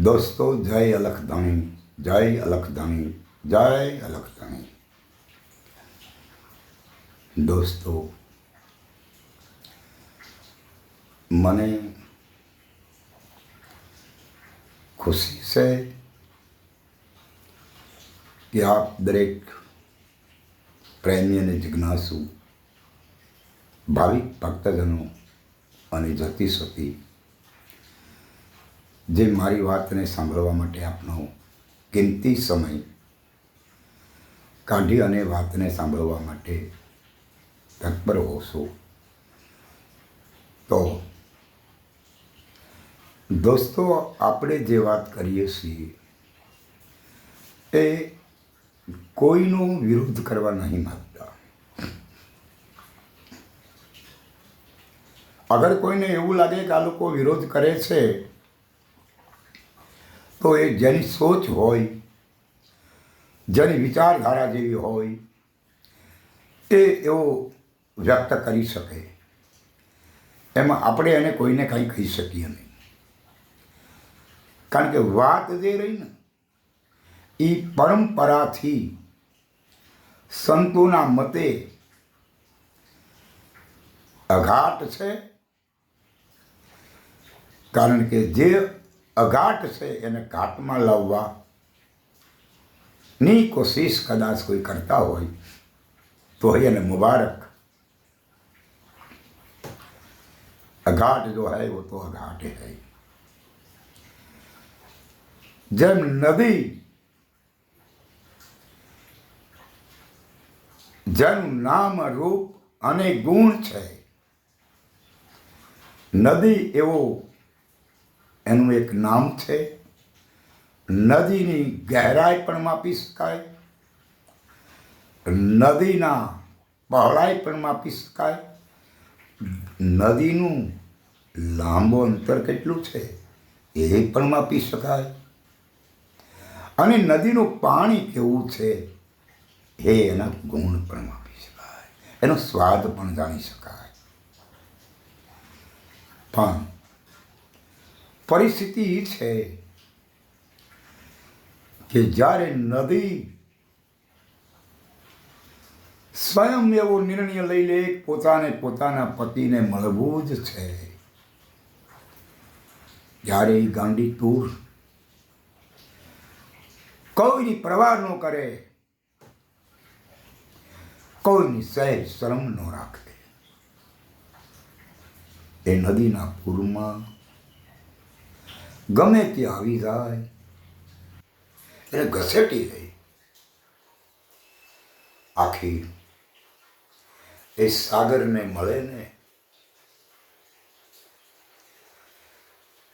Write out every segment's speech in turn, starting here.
દોસ્તો, જય અલખદાણી જય અલખદાણી જય અલખદાણી દોસ્તો, મને ખુશી છે કે આપ દરેક પ્રેમી અને જિજ્ઞાસુ, ભાવિક ભક્તજનો અને જ્યોતિષોથી જે મારી વાતને સાંભળવા માટે આપનો કિંમતી સમય કાઢી અને વાતને સાંભળવા માટે તત્પર હોશો. તો દોસ્તો, આપણે જે વાત કરીએ છીએ એ કોઈનો વિરોધ કરવા નહીં માગતા. અગર કોઈને એવું લાગે કે આ લોકો વિરોધ કરે છે તો એ જેની સોચ હોય, જેની વિચારધારા જેવી હોય, એ એવો વ્યક્ત કરી શકે. એમાં આપણે એને કોઈને કંઈ કહી શકીએ નહીં. કારણ કે વાત જે રહી ને એ પરંપરાથી સંતોના મતે અઘાટ છે. કારણ કે જે અઘાટ છે, એને ઘાટમાં લાવવા ની કોશિશ કદાચ કોઈ કરતા હોય, તો એને મુબારક. અઘાટ જો હૈ, વો તો અઘાટ હૈ. જેમ નદી, જેનું નામ રૂપ અને ગુણ છે, નદી એવો એનું એક નામ છે. નદીની ગહેરાઈ પણ માપી શકાય. નદીના પહોળાઈ પણ માપી શકાય. નદીનું લાંબો અંતર કેટલું છે એ પણ માપી શકાય. અને નદીનું પાણી કેવું છે એ એના ગુણ પણ માપી શકાય. એનો સ્વાદ પણ જાણી શકાય. પણ પરિસ્થિતિ છે કે જ્યારે નદી સ્વયં એવો નિર્ણય લઈ લે પોતાને પોતાના પતિને મળવું જ છે. જ્યારે એ ગાંડી તૂર કોઈની પ્રવાર ન કરે, કોઈની સહેજ શરમ ન રાખે. એ નદીના પૂરમાં ગમે તે આવી જાય. એને ઘસેટી લે આખી. એ સાગરને મળે ને.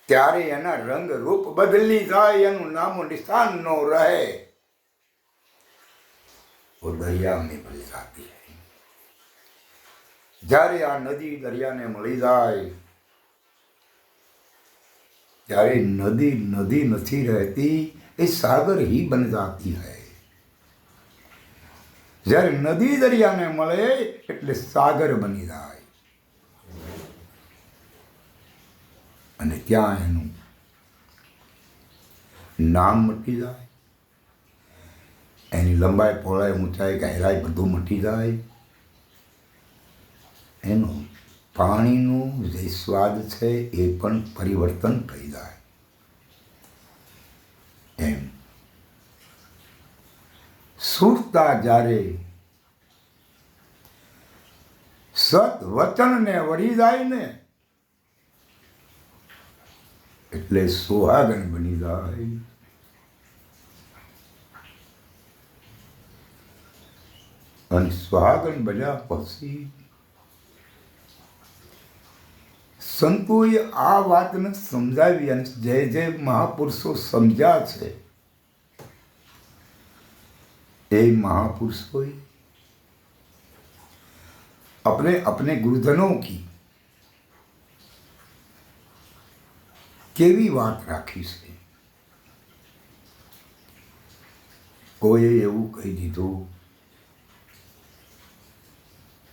ત્યારે એના રંગ રૂપ બદલી જાય, એનું નામું નિશાન ન રહે. ઓ દરિયાની જ્યારે આ નદી દરિયાને મળી જાય જ્યારે નદી નદી નથી રહેતી, એ સાગર હી બની જતી હૈ. જ્યારે નદી દરિયાને મળે, એટલે સાગર બની જાય. અને ત્યાં એનું નામ મટી જાય. એની લંબાઈ, પહોળાઈ, ઊંચાઈ, ગહેરાઈ બધું મટી જાય. એનું પાણીનું જે સ્વાદ છે એ પણ પરિવર્તન થઈ જાય. એમ. સુરતા જ્યારે સત વચનને વળી જાય ને, એટલે સુહાગન બની જાય. અને સુહાગન બન્યા પછી સંતોએ આ વાતને સમજાવી અને જે જે મહાપુરુષો સમજ્યા છે એ महापुरुषों अपने अपने गुरुजनों की કેવી વાત રાખી છે કોઈએ એવું કહી દીધું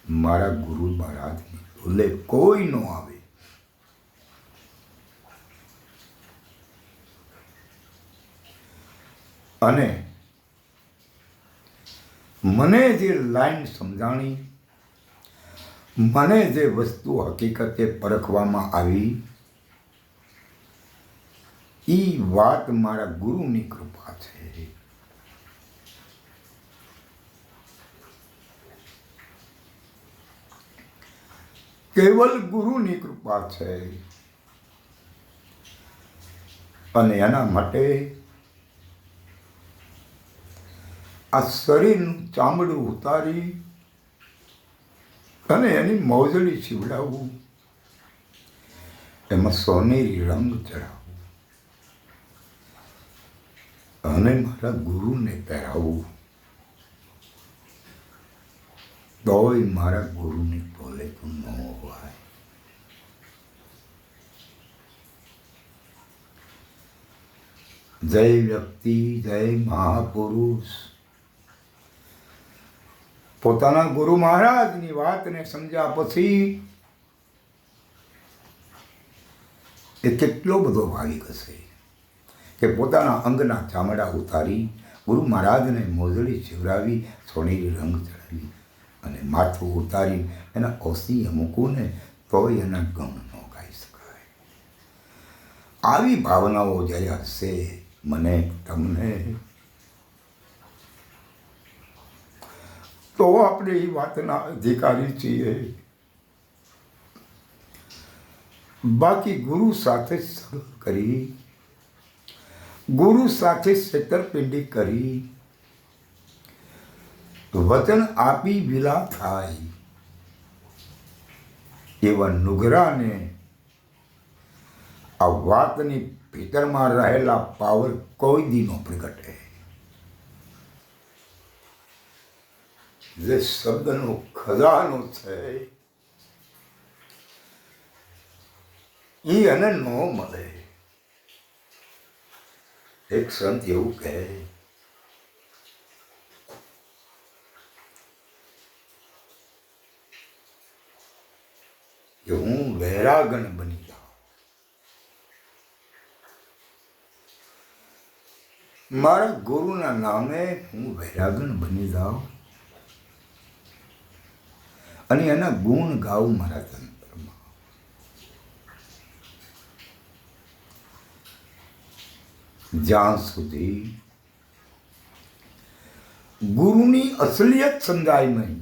મારા ગુરુ મહારાજની ભૂલે કોઈ ન આવે અને મને જે લાઈન સમજાણી, મને જે વસ્તુ હકીકતે પરખવામાં આવી એ વાત મારા ગુરુની કૃપા છે. કેવલ ગુરુની કૃપા છે. અને એના માટે આ શરીરનું ચામડું ઉતારી અને એની મોજડી સીવડાવવું એમાં સોનેરી રંગ ચડાવવું અને મારા ગુરુને પહેરાવવું તોય મારા ગુરુની બોલે તો ન હોય. જય વ્યક્તિ, જય મહાપુરુષ. પોતાના ગુરુ મહારાજની વાતને સમજ્યા પછી એ કેટલો બધો ભાવિક હશે કે પોતાના અંગના ચામડા ઉતારી, ગુરુ મહારાજને મોજડી ચીવરાવી સોનેરી રંગ ચડાવી અને માથું ઉતારી એના ઓસીએ મૂકવું ને તોય એના ગમ ન ગાઈ શકાય. આવી ભાવનાઓ જયા હશે, મને, તમને તો આપણે એ વાતના અધિકારી છીએ. બાકી ગુરુ સાથે સગલ કરી, ગુરુ સાથે છેતરપિંડી કરી, વચન આપી વિલા થાય એવા નુગરાને આ વાતની ભીતરમાં રહેલા પાવર કોઈ દી પ્રગટે. જે શબ્દનો ખજાનો છે. એ એને ન મળે. એક સંત એવું કહે, કે હું વૈરાગણ બની જાઉં. મારા ગુરુના નામે હું વૈરાગણ બની જાઉં. અને એના ગુણ ગાવ મારા તંત્રમાં જ્યાં સુધી ગુરુની અસલિયત સમજાય નહીં,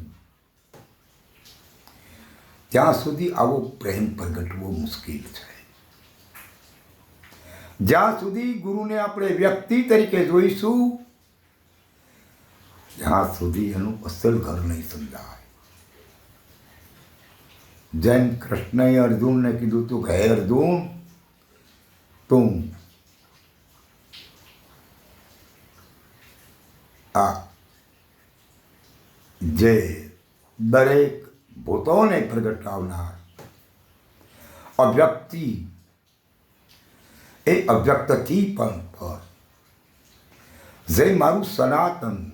ત્યાં સુધી આવો પ્રેમ પ્રગટવો મુશ્કેલ છે. જ્યાં સુધી ગુરુને આપણે વ્યક્તિ તરીકે જોઈશું જ્યાં સુધી એનું અસલ ઘર નહીં સમજાય. જેમ કૃષ્ણએ અર્જુનને કીધું તું હે અર્જુન, તું. આ જે દરેક ભૂતોને પ્રગટાવનાર અવ્યક્તિ એ અવ્યક્તથી પણ પર. જે મારું સનાતન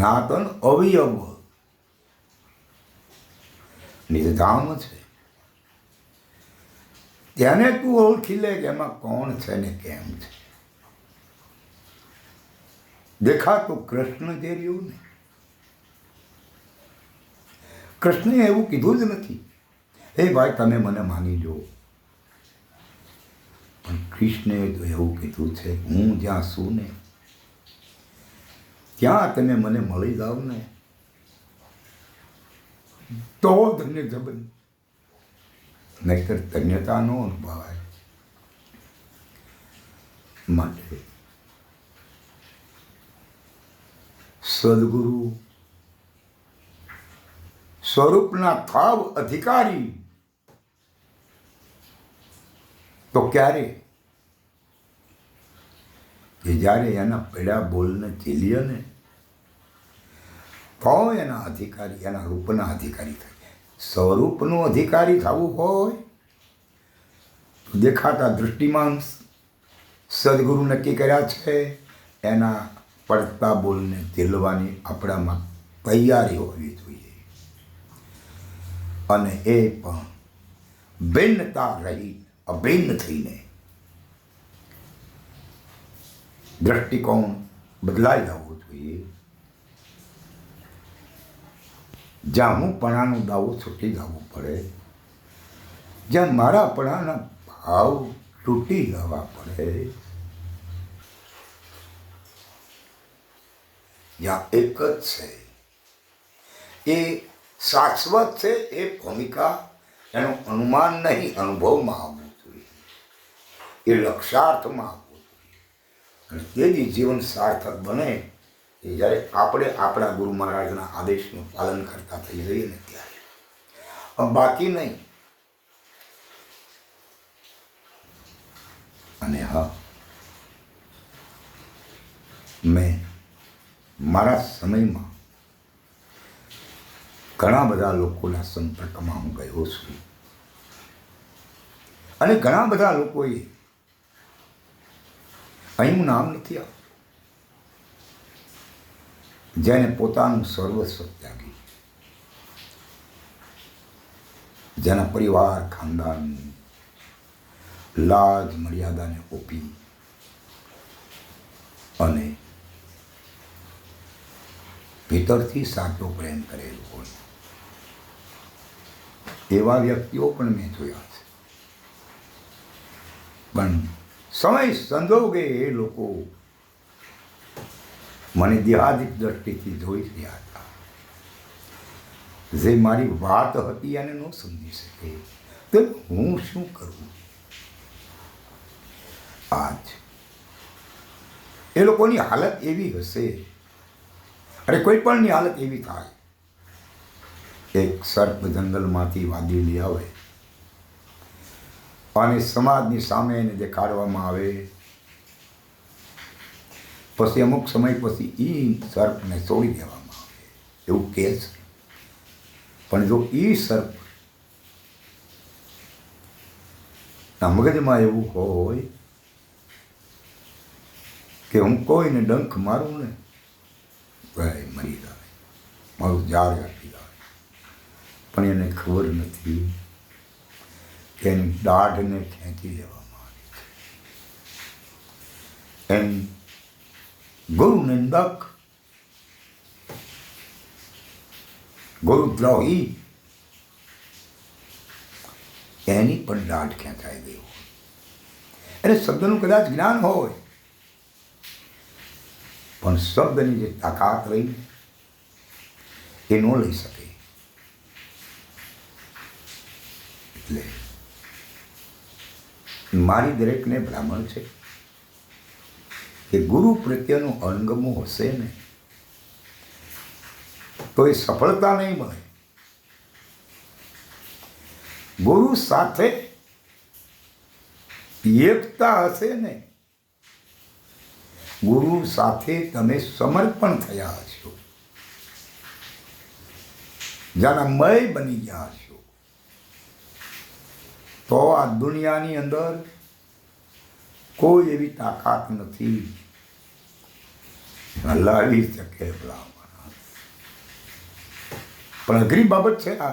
સનાતન અવયવ. નિર્ધામ છે. તેને તું ઓળખી લે કે એમાં કોણ છે ને કેમ છે. દેખાતું કૃષ્ણ જે રહ્યું ને. કૃષ્ણે એવું કીધું જ નથી. હે ભાઈ, તમે મને માની લો. પણ કૃષ્ણે તો એવું કીધું છે, હું જ્યાં છું ને ત્યાં તમે મને મળી જાઓ ને? તો તમને જબન નહીતર ધન્યતા નો અનુભવાય. માટે સદગુરુ સ્વરૂપના થાવ અધિકારી. તો ક્યારે? કે જ્યારે એના પેડા બોલને ચીલીએ ને તો એના અધિકારી? એના રૂપના અધિકારી થાય. સ્વરૂપનો અધિકારી થવું હોય દેખાતા દૃષ્ટિમાં સદગુરુ નક્કી કર્યા છે. એના પડતા બોલને ઝીલવાની આપણામાં તૈયારી હોવી જોઈએ. અને એ પણ ભિન્નતા રહી, અભિન્ન થઈને દ્રષ્ટિકોણ બદલાઈ જવો જોઈએ. જ્યાં હું પણાનો દાવો છૂટી જવો પડે, જ્યાં મારાપણાના ભાવ તૂટી જવા પડે જ્યાં એક જ છે. એ શાશ્વત છે, એ ભૂમિકા, એનું અનુમાન નહીં, અનુભવમાં આવવું જોઈએ. એ લક્ષાર્થમાં આવવું જોઈએ. અને તેથી જીવન સાર્થક બને જ્યારે આપણે આપણા ગુરુ મહારાજના આદેશનું પાલન કરતા થઈ જઈએ ને ત્યારે. બાકી નહીં. અને હા, મેં મારા સમયમાં ઘણા બધા લોકોના સંપર્કમાં હું ગયો છું. અને ઘણા બધા લોકોએ અહીં હું નામ નથી આપતું જેને પોતાનું સર્વસ્વ ત્યાગી. જેના પરિવાર ખાનદાન, લાજ, મર્યાદાને ઓપી અને ભીતરથી સાચો પ્રેમ કરેલો હોય. એવા વ્યક્તિઓ પણ મેં જોયા છે. પણ સમય સંજોગે એ લોકો મને દેહાદિક દ્રષ્ટિથી જોઈ રહ્યા હતા. જે મારી વાત હતી એને ન સમજી શકે. તો હું શું કરું? આજ. એ લોકોની હાલત એવી હશે. અરે કોઈ પણની હાલત એવી થાય. એક સર્પ જંગલમાંથી વાદી લઈ આવે. અને સમાજની સામે એને દેખાડવામાં આવે. પછી અમુક સમય પછી એ સર્પને છોડી દેવામાં આવે. એવું કહે છે. પણ જો એ સર્પ મગજમાં એવું હોય કે હું કોઈને ડંખ મારું ને ભાઈ મરી જાય. મારું ઝાડ કાપી જાય પણ એને ખબર નથી કે એની દાઢને ખેંચી લેવામાં આવી છે. એમ ગુરુ નિંદક ગુરુદ્રોહી એની પણ દાઢ ખેંચાઈ ગઈ હોય. એને શબ્દનું કદાચ જ્ઞાન હોય, પણ શબ્દની જે તાકાત રહી એ ન લઈ શકે. એટલે મારી દરેકને બ્રાહ્મણ છે. કે ગુરુ પ્રત્યેનું અણગમું હશે ને? તો એ સફળતા નહીં મળે. ગુરુ સાથે એકતા હશે ને? ગુરુ સાથે તમે સમર્પણ થયા છો જાના મય બની ગયા છો તો આ દુનિયાની અંદર કોઈ એવી તાકાત નથી. હલાવી શકે પણ અઘરી બાબત છે આ.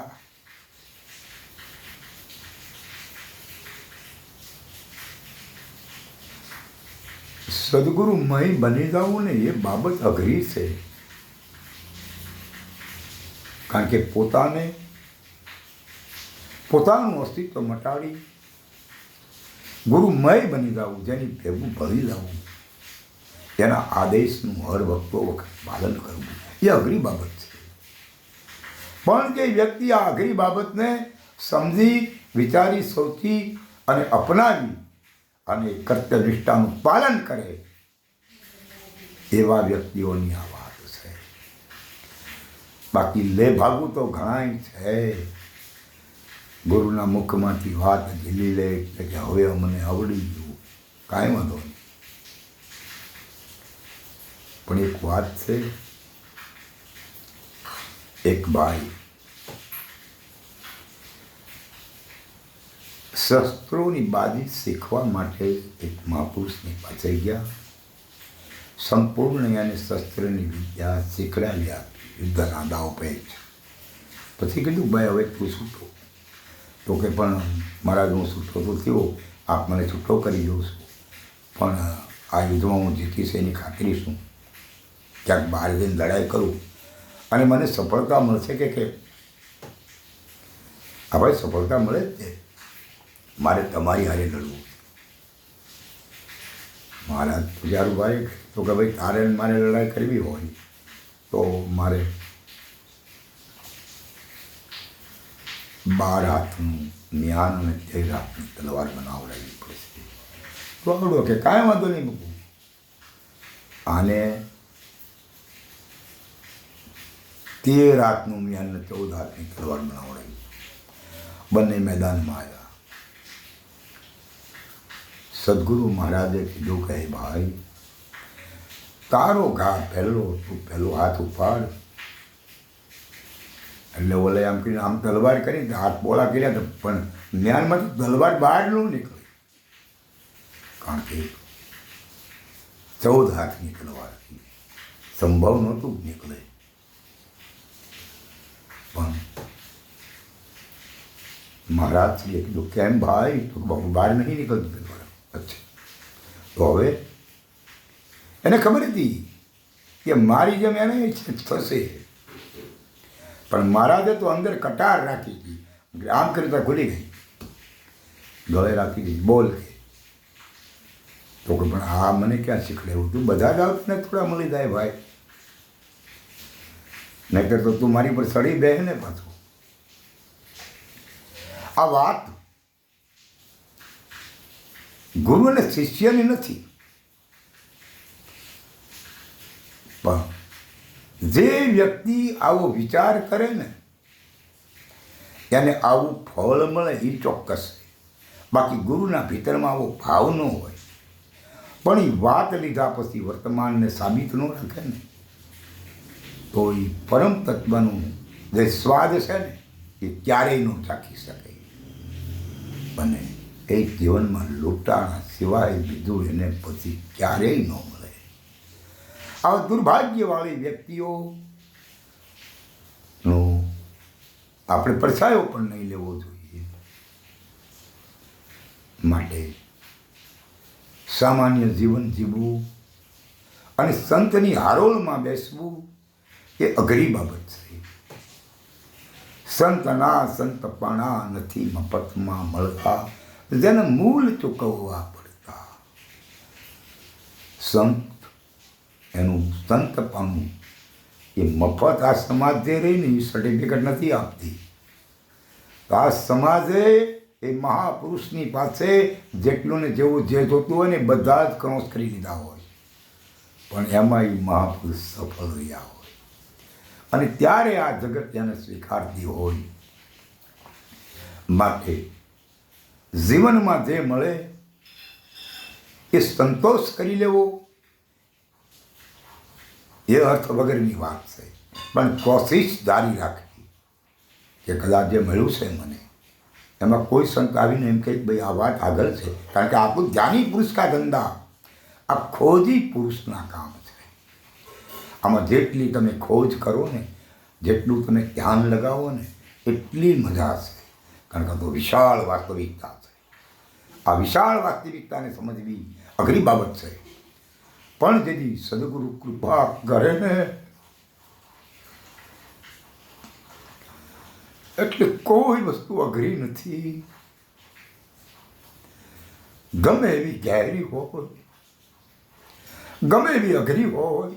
સદગુરુમય બની જવું ને એ બાબત અઘરી છે. કારણ કે પોતાને પોતાનું અસ્તિત્વ મટાડી ગુરુમય બની જવું, જેની ભેગું ભરી જવું તેના આદેશનું હર વખતો વખત પાલન કરવું. એ અઘરી બાબત છે. પણ જે વ્યક્તિ આ અઘરી બાબતને સમજી, વિચારી સૌથી અને અપનાવી અને કર્તવ્યનિષ્ઠાનું પાલન કરે, એવા વ્યક્તિઓની આ વાત છે. બાકી લે ભાગું તો ઘણાય છે. ગુરુના મુખમાંથી વાત ઝીલી લે એટલે કે હવે અમને આવડી ગયું. કાંઈ વાંધો નહીં. પણ એક વાત છે, એક ભાઈ શસ્ત્રોની બાજી શીખવા માટે એક મહાપુરુષની પાસે ગયા. સંપૂર્ણ એને શસ્ત્રની વિદ્યા શીખડાવી આપી યુદ્ધના દાવ પેચ પછી કીધું, ભાઈ, હવે તું છૂટો. તો કે, પણ મહારાજ, હું છૂટો તો થયો. આપ મને છૂટો કરી દઉં છું. પણ આ યુદ્ધમાં હું જીતીશ એની ખાતરી શું? ક્યાંક બહાર જઈને લડાઈ કરું. અને મને સફળતા મળશે કે કેમ? હા ભાઈ સફળતા મળે જ છે મારે તમારી હારે લડવું. મહારાજ પૂજારુભાઈ તો કે ભાઈ તારે મારે લડાઈ કરવી હોય તો મારે બાર હાથનું જ્ઞાન અને તેર હાથની તલવાર બનાવડાવી પડશે. તો આવડો કે કાંઈ વાંધો નહીં મૂકવું આને તેર રાતનું જ્ઞાન ને ચૌદ હાથની તલવાર બનાવડાવી. બંને મેદાનમાં આવ્યા સદગુરુ મહારાજે કીધું કે ભાઈ, તારો ઘા પહેલો, તું પહેલો હાથ ઉપાડ. એટલે ઓલે આમ કરીને આમ તલવાર કરી હાથ બોલા કર્યા તો પણ જ્ઞાનમાંથી તલવાર બહાર ન નીકળી. કારણ કે ચૌદ હાથની તલવાર હતી સંભવ નહોતું નીકળે. મહારાજ શ્રીએ કીધું કેમ ભાઈ? તો હું બહાર નહીં નીકળતી અચ્છા. તો હવે એને ખબર હતી કે મારી જેમ એને થશે. પણ મહારાજે તો અંદર કટાર રાખી હતી આમ કરી તો ખુલી ગઈ. ગળે રાખી દીધી. બોલ તો કે પણ આ મને ક્યાં શીખડાયું તું બધા જ ને થોડા મળી જાય ભાઈ. નહીતર તો તું મારી પર સડી બે ને પાછું. આ વાત ગુરુ અને શિષ્યની નથી. પણ જે વ્યક્તિ આવો વિચાર કરે ને, એને આવું ફળ મળે એ ચોક્કસ. બાકી ગુરુના ભીતરમાં આવો ભાવ ન હોય. પણ એ વાત લીધા પછી વર્તમાનને સાબિત ન રાખે ને, તો એ પરમ તત્વનું જે સ્વાદ છે ને, એ ક્યારેય ન ચાખી શકે. અને એ જીવનમાં લૂંટાણા સિવાય બીજું એને પછી ક્યારેય ન મળે. આવા દુર્ભાગ્યવાળી વ્યક્તિઓ નો આપણે પરછાયો પણ નહીં લેવો જોઈએ. માટે સામાન્ય જીવન જીવવું અને સંતની હારોલમાં બેસવું એ અઘરી બાબત છે. સંતના સંતપણા નથી મફતમાં મળતા. જેને મૂલ ચૂકવવા પડતા. સંત, એનું સંતપણું એ મફત આ સમાજ જે રહીને એ સર્ટિફિકેટ નથી આપતી. આ સમાજે એ મહાપુરુષની પાસે જેટલું ને જેવું જે જોતું હોય ને બધા જ ક્રોસ કરી દીધા હોય. પણ એમાં એ મહાપુરુષ સફળ રહ્યા હોય. અને ત્યારે આ જગત એને સ્વીકારતી હોય. માટે જીવનમાં જે મળે એ સંતોષ કરી લેવો. એ અર્થ વગરની વાત છે. પણ કોશિશ જારી રાખવી કે કદાચ જે મળ્યું છે મને, એમાં કોઈ સંત આવીને એમ કહે ભાઈ આ વાત આગળ છે. કારણ કે આપણું જ્ઞાની પુરુષ કા ધંધા, આ ખોજી પુરુષના કામ છે. આમાં જેટલી તમે ખોજ કરો ને, જેટલું તમે ધ્યાન લગાવો ને, એટલી મજા છે કારણ કે તો વિશાળ વાસ્તવિકતા છે. આ વિશાળ વાસ્તવિકતાને સમજવી અઘરી બાબત છે. પણ જેથી સદગુરુ કૃપા કરે ને, એટલે કોઈ વસ્તુ અઘરી નથી. ગમે એવી ગહેરી હોય, ગમે એવી અઘરી હોય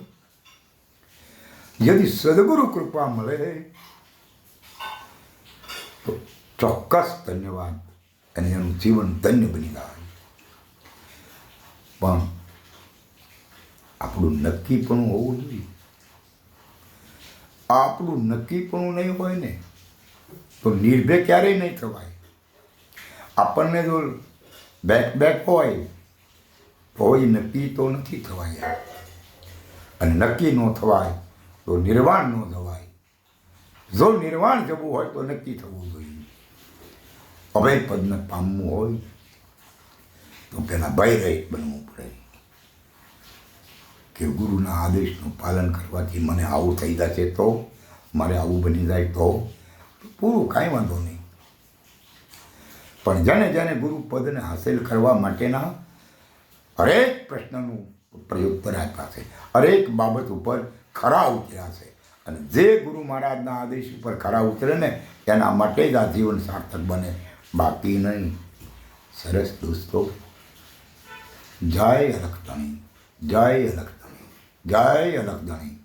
यदि સદગુરુ કૃપા મળે તો ચોક્કસ ધન્યવાદ અને એનું જીવન ધન્ય બની જાય પણ આપણું નક્કીપણું હોવું જોઈએ આપણું નક્કીપણું નહીં હોય ને તો નિર્ભય ક્યારેય નહીં થવાય આપણને જો બેક બેક હોય તો એ નક્કી તો નથી થવાય અને નક્કી ન થવાય તો નિર્વાણ ન થવાય. જો નિર્વાણ જવું હોય તો નક્કી થવું જોઈએ. અભય પદને પામવું હોય તો પહેલાં ભયરહિત બનવું પડે. કે ગુરુના આદેશનું પાલન કરવાથી મને આવું થઈ જશે તો, મારે આવું બની જાય તો, પૂરું કાંઈ વાંધો નહીં. પણ જેને જેને ગુરુ પદને હાંસિલ કરવા માટેના હરેક પ્રશ્નનું પ્રયોગ આપ્યા છે હરેક બાબત ઉપર ખરા ઉતર્યા છે. અને જે ગુરુ મહારાજના આદેશ ઉપર ખરા ઉતરે ને, એના માટે જ આ જીવન સાર્થક બને. બાકી નહીં. સરસ દોસ્તો. જય અલખધણી. જય અલખધણી. જય અલખધણી.